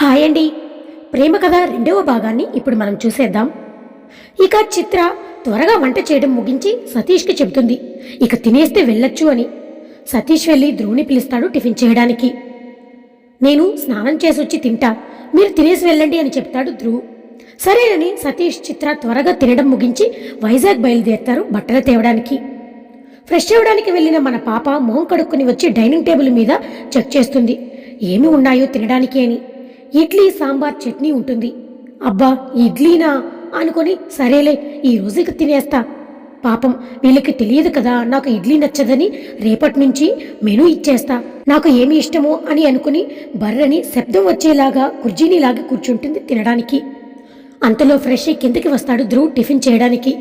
Hi అండి. ప్రేమ కథ రెండవ భాగాన్ని ఇప్పుడు మనం చూసేద్దాం. ఇక చిత్ర త్వరగా వంట చేయడం ముగించి సతీష్కి చెబుతుంది. ఇక తినేస్తే వెళ్ళొచ్చు అని. సతీష్ వెళ్ళి ధ్రువుని పిలుస్తాడు టిఫిన్ చేయడానికి. నేను స్నానం చేసి వచ్చి తింటా. మీరు తినేసి వెళ్ళండి అని చెప్తాడు ధ్రువ్. సరేనని సతీష్ చిత్ర త్వరగా తినడం ముగించి వైజాగ్ బయలుదేరుతారు బట్టలు తేవడానికి. ఫ్రెష్ అవ్వడానికి వెళ్ళిన మన పాప మొహం కడుక్కుని వచ్చి డైనింగ్ టేబుల్ మీద చెక్ చేస్తుంది. ఏమి ఉన్నాయో తినడానికి అని. ఇడ్లీ సాంబార్ చట్నీ ఉంటుంది. అబ్బా ఇడ్లీనా? అనుకొని సరేలే ఈ రోజుకి తినేస్తా. పాపం వీళ్ళకి తెలియదు కదా నాకు ఇడ్లీ నచ్చదని రేపటి నుంచి మెనూ ఇచ్చేస్తా. నాకు ఏమి ఇష్టమో అని అనుకుని బర్రని శబ్దం వచ్చేలాగా కుర్జీని లాగి కూర్చుంటుంది తినడానికి. అంతలో ఫ్రెష్ కిందకి వస్తాడు ధ్రువ్ టిఫిన్ చేయడానికి.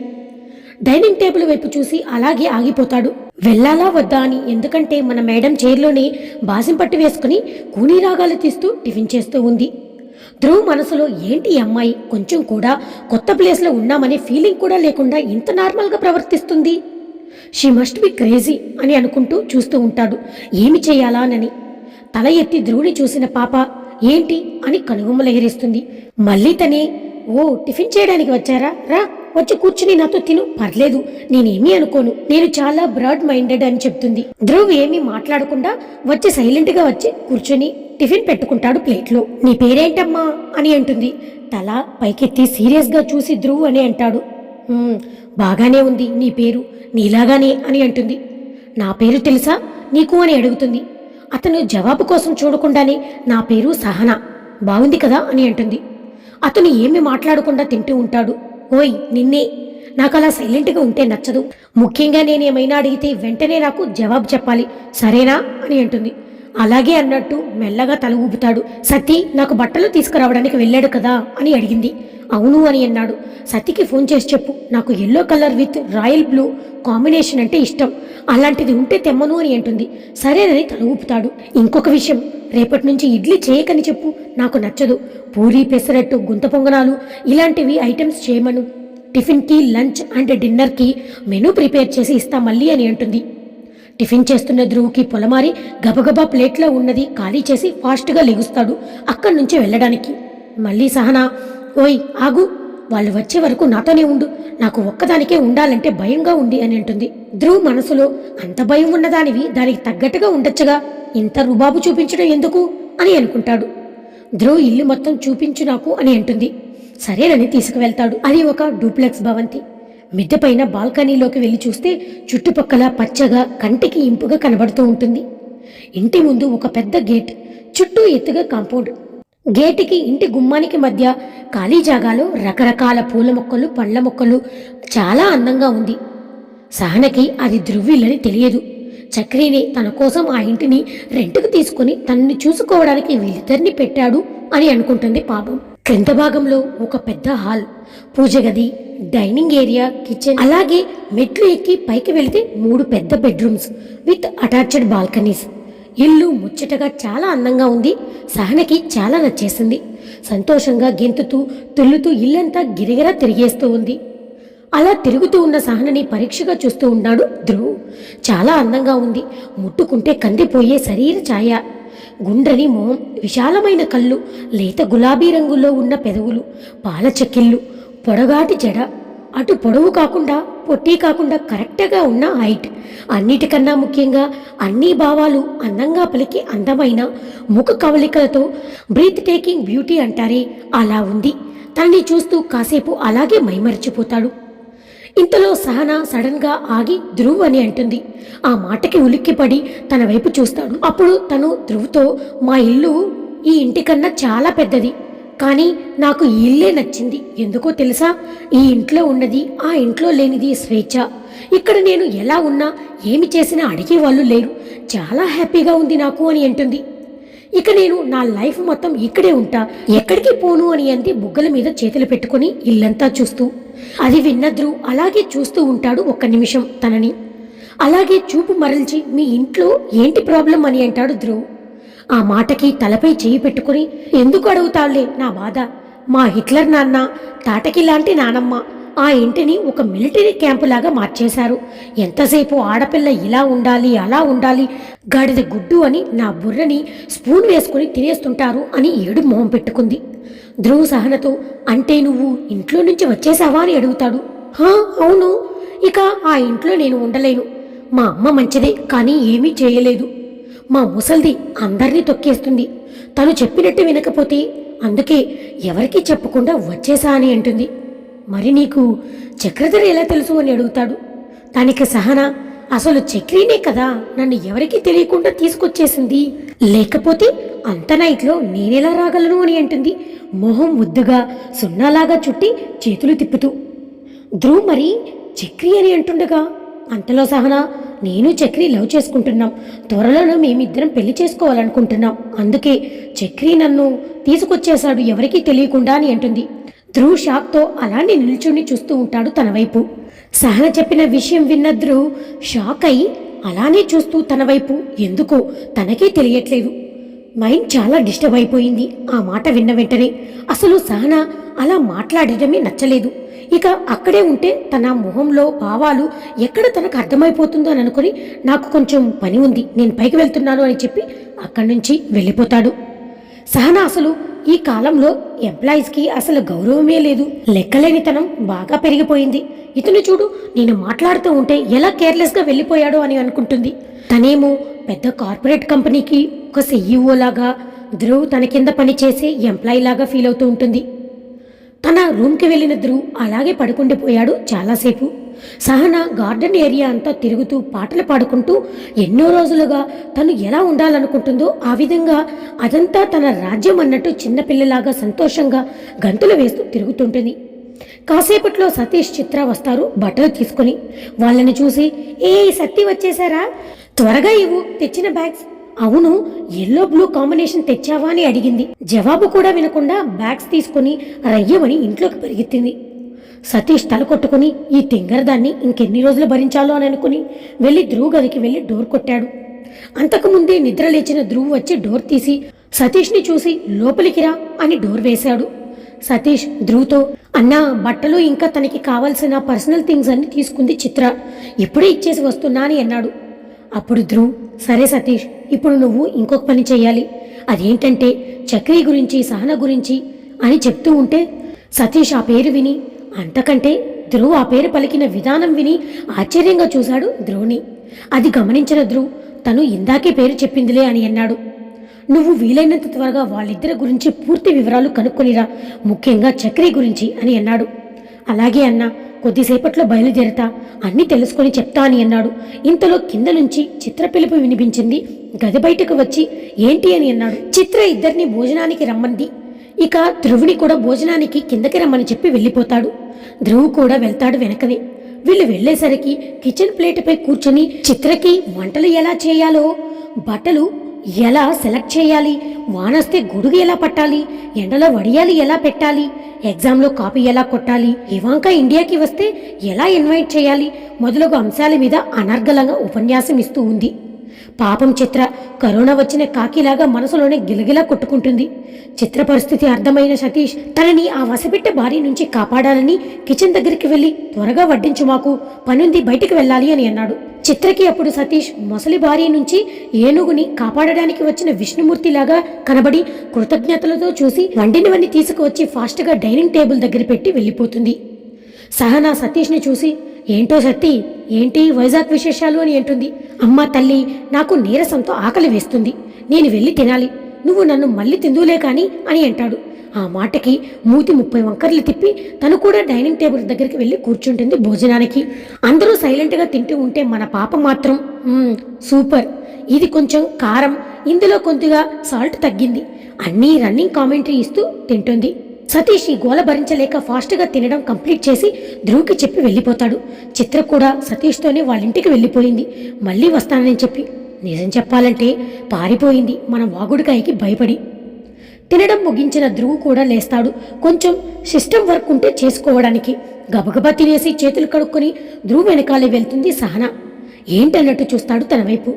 డైనింగ్ టేబుల్ వైపు చూసి అలాగే ఆగిపోతాడు. వెళ్ళాలా వద్దా అని ఎందుకంటే మన మేడం చైర్లోనే బాసిం పట్టు వేసుకుని కూనీ రాగాలు తీస్తూ టిఫిన్ చేస్తూ ఉంది. ధ్రువ్ మనసులో ఏంటి అమ్మాయి? కొంచెం కూడా కొత్త ప్లేస్లో ఉన్నామనే ఫీలింగ్ కూడా లేకుండా ఇంత నార్మల్గా ప్రవర్తిస్తుంది. షీ మస్ట్ బి క్రేజీ అని అనుకుంటూ చూస్తూ ఉంటాడు. ఏమి చేయాలానని తల ఎత్తి ధ్రువుని చూసిన పాప ఏంటి? అని కనుగుమ్మలెగిరిస్తుంది మళ్ళీ తనే? ఓ టిఫిన్ చేయడానికి వచ్చారా? రా. వచ్చి కూర్చుని నాతో తిను. పర్లేదు నేనేమీ అనుకోను. నేను చాలా బ్రాడ్ మైండెడ్ అని చెప్తుంది. ధ్రువ్ ఏమీ మాట్లాడకుండా వచ్చి సైలెంట్గా వచ్చి కూర్చొని టిఫిన్ పెట్టుకుంటాడు ప్లేట్లో. నీ పేరేంటమ్మా? అని అంటుంది. తల పైకెత్తి సీరియస్గా చూసి ధ్రువ్ అని అంటాడు. బాగానే ఉంది నీ పేరు. నీలాగానే అని అంటుంది. నా పేరు తెలుసా? నీకు అని అడుగుతుంది. అతను జవాబు కోసం చూడకుండానే నా పేరు సహనా. బాగుంది కదా? అని అంటుంది. అతను ఏమి మాట్లాడకుండా తింటూ ఉంటాడు. ఓయ్ నిన్నే. నాకు అలా సైలెంట్గా ఉంటే నచ్చదు. ముఖ్యంగా నేను ఏమైనా అడిగితే వెంటనే నాకు జవాబు చెప్పాలి. సరేనా? అని అంటుంది. అలాగే అన్నట్టు మెల్లగా తల ఊపుతాడు. సతీ నాకు బట్టలు తీసుకురావడానికి వెళ్ళాడు కదా? అని అడిగింది. అవును అని అన్నాడు. సతీకి ఫోన్ చేసి చెప్పు. నాకు yellow colour with royal blue combination అంటే ఇష్టం. అలాంటిది ఉంటే తెమ్మను అని అంటుంది. సరేనని తల ఊపుతాడు. ఇంకొక విషయం. రేపటి నుంచి ఇడ్లీ చేయకని చెప్పు. నాకు నచ్చదు. పూరి పెసరట్టు గుంత పొంగనాలు ఇలాంటివి ఐటమ్స్ చేయమను. టిఫిన్కి లంచ్ అండ్ డిన్నర్కి మెనూ ప్రిపేర్ చేసి ఇస్తా మళ్ళీ అని అంటుంది. టిఫిన్ చేస్తున్న ధ్రువుకి పొలమారి గబగబా ప్లేట్లో ఉన్నది ఖాళీ చేసి ఫాస్ట్గా లెగుస్తాడు అక్కడి నుంచి వెళ్ళడానికి. మళ్ళీ సహనా ఓయ్ ఆగు. వాళ్ళు వచ్చే వరకు నాతోనే ఉండు. నాకు ఒక్కదానికే ఉండాలంటే భయంగా ఉంది అని అంటుంది. ధ్రువ్ మనసులో అంత భయం ఉన్నదానివి దానికి తగ్గట్టుగా ఉండొచ్చుగా. ఇంత రుబాబు చూపించడం ఎందుకు? అని అనుకుంటాడు. ధ్రువ్ ఇల్లు మొత్తం చూపించు నాకు అని అంటుంది. సరేనని తీసుకువెళ్తాడు. అది ఒక డూప్లెక్స్ భవంతి. మిద్దెపైన బాల్కనీలోకి వెళ్ళి చూస్తే చుట్టుపక్కల పచ్చగా కంటికి ఇంపుగా కనబడుతూ ఉంటుంది. ఇంటి ముందు ఒక పెద్ద గేట్ చుట్టూ ఎత్తుగా కాంపౌండ్. గేటుకి ఇంటి గుమ్మానికి మధ్య ఖాళీ జాగాలో రకరకాల పూల మొక్కలు పండ్ల మొక్కలు చాలా అందంగా ఉంది. సహనకి అది ధృవ్విల్లని తెలియదు. చక్రీని తన కోసం ఆ ఇంటిని రెంట్కు తీసుకుని తనని చూసుకోవడానికి వీళ్ళిద్దరిని పెట్టాడు అని అనుకుంటుంది పాపం. క్రింద భాగంలో ఒక పెద్ద హాల్ పూజ గది డైనింగ్ ఏరియా కిచెన్ అలాగే మెట్లు ఎక్కి పైకి వెళితే మూడు పెద్ద బెడ్రూమ్స్ విత్ అటాచ్డ్ బాల్కనీస్. ఇల్లు ముచ్చటగా చాలా అందంగా ఉంది. సహనకి చాలా నచ్చేసింది. సంతోషంగా గెంతుతూ తుల్లుతూ ఇల్లంతా గిరిగిరా తిరిగేస్తూ ఉంది. అలా తిరుగుతూ ఉన్న సహనని పరీక్షగా చూస్తూ ఉన్నాడు ధ్రువ్. చాలా అందంగా ఉంది. ముట్టుకుంటే కందిపోయే శరీర ఛాయ. గుండ్రని మొహం విశాలమైన కళ్ళు లేత గులాబీ రంగులో ఉన్న పెదవులు పాల చెక్కిళ్ళు పొడగాటి జడ. అటు పొడవు కాకుండా పొట్టి కాకుండా కరెక్ట్గా ఉన్న హైట్. అన్నిటికన్నా ముఖ్యంగా అన్ని భావాలు అందంగా పలికి అందమైన ముఖ కవలికలతో బ్రీత్ టేకింగ్ బ్యూటీ అంటారే అలా ఉంది. తనని చూస్తూ కాసేపు అలాగే మైమరిచిపోతాడు. ఇంతలో సహన సడన్గా ఆగి ధ్రువ్ అని అంటుంది. ఆ మాటకి ఉలిక్కిపడి తన వైపు చూస్తాడు. అప్పుడు తను ధ్రువ్తో మా ఇల్లు ఈ ఇంటికన్నా చాలా పెద్దది. కానీ నాకు ఈ ఇల్లే నచ్చింది. ఎందుకో తెలుసా? ఈ ఇంట్లో ఉన్నది ఆ ఇంట్లో లేనిది స్వేచ్ఛ. ఇక్కడ నేను ఎలా ఉన్నా ఏమి చేసినా అడిగే వాళ్ళు లేరు. చాలా హ్యాపీగా ఉంది నాకు అని అంటుంది. ఇక నేను నా లైఫ్ మొత్తం ఇక్కడే ఉంటా. ఎక్కడికి పోను అని అంది బుగ్గల మీద చేతులు పెట్టుకుని ఇల్లంతా చూస్తూ. అది విన్న అలాగే చూస్తూ ఉంటాడు ఒక్క నిమిషం తనని. అలాగే చూపు మరల్చి మీ ఇంట్లో ఏంటి ప్రాబ్లం? అని అంటాడు ధ్రువ్. ఆ మాటకి తలపై చేయి పెట్టుకుని ఎందుకు అడుగుతావులే నా బాధ? మా హిట్లర్ నాన్న తాటకి లాంటి నానమ్మ ఆ ఇంటిని ఒక మిలిటరీ క్యాంపు లాగా మార్చేశారు. ఎంతసేపు ఆడపిల్ల ఇలా ఉండాలి అలా ఉండాలి గాడిద గుడ్డు అని నా బుర్రని స్పూన్ వేసుకుని తినేస్తుంటారు అని ఏడు మొహం పెట్టుకుంది. ధ్రువ సహనతో అంటే నువ్వు ఇంట్లో నుంచి వచ్చేసావా అని అడుగుతాడు. "హా, అవును. ఇక ఆ ఇంట్లో నేను ఉండలేను. మా అమ్మ మంచిదే కానీ ఏమీ చేయలేదు. మా ముసల్ది అందరినీ తొక్కేస్తుంది. తను చెప్పినట్టు వినకపోతే అందుకే ఎవరికీ చెప్పకుండా వచ్చేసా అని అంటుంది. మరి నీకు చక్రధర ఎలా తెలుసు అని అడుగుతాడు. దానికి సహన అసలు చక్రీనే కదా నన్ను ఎవరికీ తెలియకుండా తీసుకొచ్చేసింది. లేకపోతే అంత నైట్లో నేనెలా రాగలను అని అంటుంది. మొహం ముద్దుగా సున్నాలాగా చుట్టి చేతులు తిప్పుతూ. ధ్రువ్ మరి చక్రి అని అంటుండగా అంతలో సహనా నేను చక్రి లవ్ చేసుకుంటున్నాం. త్వరలోనే మేమిద్దరం పెళ్ళి చేసుకోవాలనుకుంటున్నాం. అందుకే చక్రి నన్ను తీసుకొచ్చేశాడు ఎవరికీ తెలియకుండా అని అంటుంది. ధ్రువ్ షాక్తో అలానే నిల్చుని చూస్తూ ఉంటాడు తన వైపు. సహన చెప్పిన విషయం విన్న ధ్రువ్ షాక్ అయి అలానే చూస్తూ తన వైపు. ఎందుకో తనకే తెలియట్లేదు. మైండ్ చాలా డిస్టర్బ్ అయిపోయింది. ఆ మాట విన్న వెంటనే అసలు సహనా అలా మాట్లాడటమే నచ్చలేదు. ఇక అక్కడే ఉంటే తన మొహంలో భావాలు ఎక్కడ తనకు అర్థమైపోతుందో అని అనుకుని నాకు కొంచెం పని ఉంది నేను పైకి వెళ్తున్నాను అని చెప్పి అక్కడి నుంచి వెళ్ళిపోతాడు. సహనా అసలు ఈ కాలంలో ఎంప్లాయీస్కి అసలు గౌరవమే లేదు. లెక్కలేనితనం బాగా పెరిగిపోయింది. ఇతను చూడు నేను మాట్లాడుతూ ఉంటే ఎలా కేర్లెస్గా వెళ్ళిపోయాడో అని అనుకుంటుంది. తనేమో పెద్ద కార్పొరేట్ కంపెనీకి ఒక సీఈఓ లాగా ధ్రువ్ తన కింద పనిచేసే ఎంప్లాయీ లాగా ఫీల్ అవుతూ ఉంటుంది. తన రూమ్కి వెళ్ళిన ధ్రువ్ అలాగే పడుకుండిపోయాడు చాలాసేపు. సహన గార్డెన్ ఏరియా అంతా తిరుగుతూ పాటలు పాడుకుంటూ ఎన్నో రోజులుగా తను ఎలా ఉండాలనుకుంటుందో ఆ విధంగా అదంతా తన రాజ్యం అన్నట్టు చిన్నపిల్లలాగా సంతోషంగా గంతులు వేస్తూ తిరుగుతుంటుంది. కాసేపట్లో సతీష్ చిత్ర వస్తారు బట్టలు తీసుకొని. వాళ్ళని చూసి ఏ సత్తి వచ్చేసారా? త్వరగా ఇవ్వు. తెచ్చిన బ్యాగ్స్. అవును ఎల్లో బ్లూ కాంబినేషన్ తెచ్చావా అని అడిగింది. జవాబు కూడా వినకుండా బ్యాగ్స్ తీసుకుని రయ్యమని ఇంట్లోకి పరిగెత్తింది. సతీష్ తల కొట్టుకుని ఈ తింగరదాన్ని ఇంకెన్ని రోజులు భరించాలో అని అనుకుని వెళ్ళి ధ్రువ్ గదికి వెళ్ళి డోర్ కొట్టాడు. అంతకుముందే నిద్ర లేచిన ధ్రువ్ వచ్చి డోర్ తీసి సతీష్ని చూసి లోపలికి రా అని డోర్ వేశాడు. సతీష్ ధ్రువ్తో అన్నా బట్టలు ఇంకా తనకి కావాల్సిన పర్సనల్ థింగ్స్ అన్ని తీసుకుంది చిత్ర. ఇప్పుడే ఇచ్చేసి వస్తున్నా అని అన్నాడు. అప్పుడు ధ్రువ్ సరే సతీష్ ఇప్పుడు నువ్వు ఇంకొక పని చెయ్యాలి. అదేంటంటే చక్రీ గురించి సహన గురించి అని చెప్తూ ఉంటే సతీష్ ఆ పేరు విని అంతకంటే ధ్రువ్ ఆ పేరు పలికిన విధానం విని ఆశ్చర్యంగా చూశాడు ధ్రువ్ని. అది గమనించిన ధ్రువ్ తను ఇందాకే పేరు చెప్పిందిలే అని అన్నాడు. నువ్వు వీలైనంత త్వరగా వాళ్ళిద్దరి గురించి పూర్తి వివరాలు కనుక్కొనిరా ముఖ్యంగా చక్రీ గురించి అని అన్నాడు. అలాగే అన్నా కొద్దిసేపట్లో బయలుదేరతా. అన్నీ తెలుసుకొని చెప్తా అని అన్నాడు. ఇంతలో కింద నుంచి చిత్ర పిలుపు వినిపించింది. గది బయటకు వచ్చి ఏంటి? అని అన్నాడు. చిత్ర ఇద్దరిని భోజనానికి రమ్మంది. ఇక ధ్రువుని కూడా భోజనానికి కిందకి రమ్మని చెప్పి వెళ్ళిపోతాడు. ధ్రువు కూడా వెళ్తాడు వెనకనే. వీళ్ళు వెళ్ళేసరికి కిచెన్ ప్లేట్పై కూర్చొని చిత్రకి వంటలు ఎలా చేయాలో బట్టలు ఎలా సెలెక్ట్ చేయాలి? వానొస్తే గొడుగు ఎలా పట్టాలి? ఎండలో వడియాలి ఎలా పెట్టాలి? ఎగ్జామ్లో కాపీ ఎలా కొట్టాలి? ఇవాంక ఇండియాకి వస్తే ఎలా ఇన్వైట్ చేయాలి? మొదలగు అంశాల మీద అనర్గలంగా ఉపన్యాసం ఇస్తూ ఉంది. పాపం చిత్ర కరోనా వచ్చిన కాకిలాగా మనసులోనే గిలగిలా కొట్టుకుంటుంది. చిత్ర పరిస్థితి అర్థమైన సతీష్ తనని ఆ వసపెట్టే భార్య నుంచి కాపాడాలని కిచెన్ దగ్గరికి వెళ్ళి త్వరగా వడ్డించు మాకు పనుంది బయటికి వెళ్ళాలి అని అన్నాడు. చిత్రకి అప్పుడు సతీష్ మొసలి భార్య నుంచి ఏనుగుని కాపాడడానికి వచ్చిన విష్ణుమూర్తిలాగా కనబడి కృతజ్ఞతలతో చూసి వండినవన్నీ తీసుకువచ్చి ఫాస్ట్గా డైనింగ్ టేబుల్ దగ్గర పెట్టి వెళ్ళిపోతుంది. సహనా సతీష్ని చూసి ఏంటో సతీ ఏంటి వైజాగ్ విశేషాలు అని అంటుంది. అమ్మ తల్లి నాకు నీరసంతో ఆకలి వేస్తుంది. నేను వెళ్ళి తినాలి. నువ్వు నన్ను మళ్ళీ తిందులే కాని అని అంటాడు. ఆ మాటకి మూతి ముప్పై వంకర్లు తిప్పి తను కూడా డైనింగ్ టేబుల్ దగ్గరికి వెళ్ళి కూర్చుంటుంది భోజనానికి. అందరూ సైలెంట్గా తింటూ ఉంటే మన పాప మాత్రం సూపర్. ఇది కొంచెం కారం. ఇందులో కొద్దిగా సాల్ట్ తగ్గింది. అన్నీ రన్నింగ్ కామెంటరీ ఇస్తూ తింటుంది. సతీష్ ఈ గోల భరించలేక ఫాస్ట్గా తినడం కంప్లీట్ చేసి ధ్రువ్కి చెప్పి వెళ్ళిపోతాడు. చిత్ర కూడా సతీష్తోనే వాళ్ళ ఇంటికి వెళ్ళిపోయింది. మళ్ళీ వస్తానని చెప్పి నిజం చెప్పాలంటే పారిపోయింది. మన వాగుడికాయకి భయపడి. తినడం ముగించిన ధ్రువు కూడా లేస్తాడు. కొంచెం సిస్టమ్ వర్క్ ఉంటే చేసుకోవడానికి. గబగబా తినేసి చేతులు కడుక్కొని ధ్రువు వెనకాలే వెళ్తుంది సహన. ఏంటన్నట్టు చూస్తాడు తన వైపు.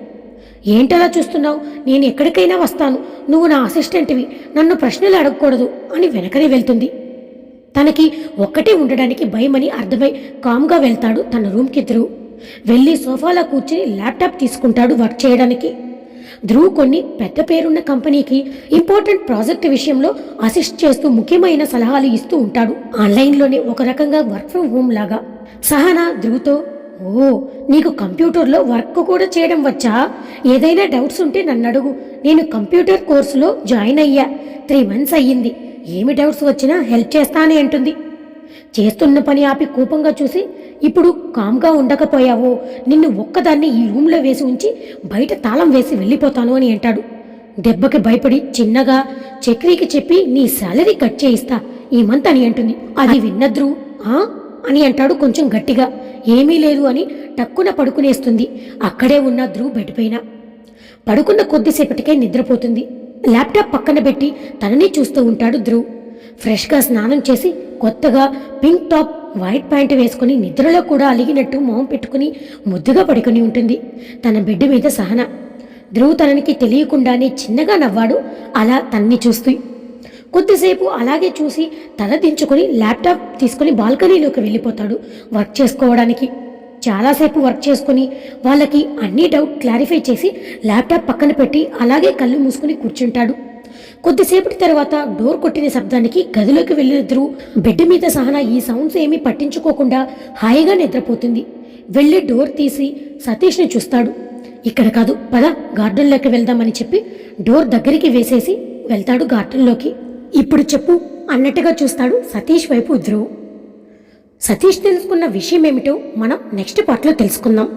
ఏంటలా చూస్తున్నావు? నేను ఎక్కడికైనా వస్తాను. నువ్వు నా అసిస్టెంట్వి. నన్ను ప్రశ్నలు అడగకూడదు అని వెనకనే వెళ్తుంది. తనకి ఒక్కటే ఉండడానికి భయమని అర్థమై కామ్గా వెళ్తాడు తన రూమ్కి ధ్రువ్ వెళ్ళి సోఫాలో కూర్చుని ల్యాప్టాప్ తీసుకుంటాడు వర్క్ చేయడానికి. ధ్రువ్ కొన్ని పెద్ద పేరున్న కంపెనీకి ఇంపార్టెంట్ ప్రాజెక్ట్ విషయంలో అసిస్ట్ చేస్తూ ముఖ్యమైన సలహాలు ఇస్తూ ఉంటాడు. ఆన్లైన్లోనే ఒక రకంగా వర్క్ ఫ్రమ్ హోమ్ లాగా. సహనా ధ్రువ్తో ఓ నీకు కంప్యూటర్లో వర్క్ కూడా చేయడం వచ్చా? ఏదైనా డౌట్స్ ఉంటే నన్ను అడుగు. నేను కంప్యూటర్ కోర్సులో జాయిన్ అయ్యా. త్రీ మంత్స్ అయ్యింది. ఏమి డౌట్స్ వచ్చినా హెల్ప్ చేస్తానే అంటుంది. చేస్తున్న పని ఆపి కోపంగా చూసి ఇప్పుడు కామ్గా ఉండకపోయావో? నిన్ను ఒక్కదాన్ని ఈ రూమ్లో వేసి ఉంచి బయట తాళం వేసి వెళ్ళిపోతాను అని అంటాడు. దెబ్బకి భయపడి చిన్నగా చక్రీకి చెప్పి నీ శాలరీ కట్ చేయిస్తా. ఈ మంత్ అని అంటుంది. అది విన్నద్రు. ఆ? అని అంటాడు కొంచెం గట్టిగా. ఏమీ లేదు అని టక్కున పడుకునేస్తుంది. అక్కడే ఉన్న ధ్రువ్ బెడ్ పైన పడుకున్న కొద్దిసేపటికే నిద్రపోతుంది. ల్యాప్టాప్ పక్కన పెట్టి తనని చూస్తూ ఉంటాడు ధ్రువ్. ఫ్రెష్గా స్నానం చేసి కొత్తగా పింక్ టాప్ వైట్ ప్యాంట్ వేసుకుని నిద్రలో కూడా అలిగినట్టు మొహం పెట్టుకుని ముద్దుగా పడుకుని ఉంటుంది. తన బెడ్ మీద సహన. ధ్రువ్ తననికి తెలియకుండానే చిన్నగా నవ్వాడు. అలా తన్ని చూస్తూ కొద్దిసేపు అలాగే చూసి తల దించుకొని ల్యాప్టాప్ తీసుకొని బాల్కనీలోకి వెళ్ళిపోతాడు. వర్క్ చేసుకోవడానికి చాలాసేపు వర్క్ చేసుకొని వాళ్ళకి అన్ని డౌట్ క్లారిఫై చేసి ల్యాప్టాప్ పక్కన పెట్టి అలాగే కళ్ళు మూసుకుని కూర్చుంటాడు. కొద్దిసేపటి తర్వాత డోర్ కొట్టిన శబ్దానికి గదిలోకి వెళ్ళిన బెడ్ మీద సహన ఈ సౌండ్స్ ఏమీ పట్టించుకోకుండా హాయిగా నిద్రపోతుంది. వెళ్ళి డోర్ తీసి సతీష్ని చూస్తాడు. ఇక్కడ కాదు పద గార్డెన్లోకి వెళ్దామని చెప్పి డోర్ దగ్గరికి వేసేసి వెళ్తాడు గార్డెన్లోకి. ఇప్పుడు చెప్పు అన్నట్టుగా చూస్తాడు సతీష్ వైపు ధ్రువ్ సతీష్ తెలుసుకున్న విషయం ఏమిటో మనం నెక్స్ట్ పార్ట్లో తెలుసుకుందాం.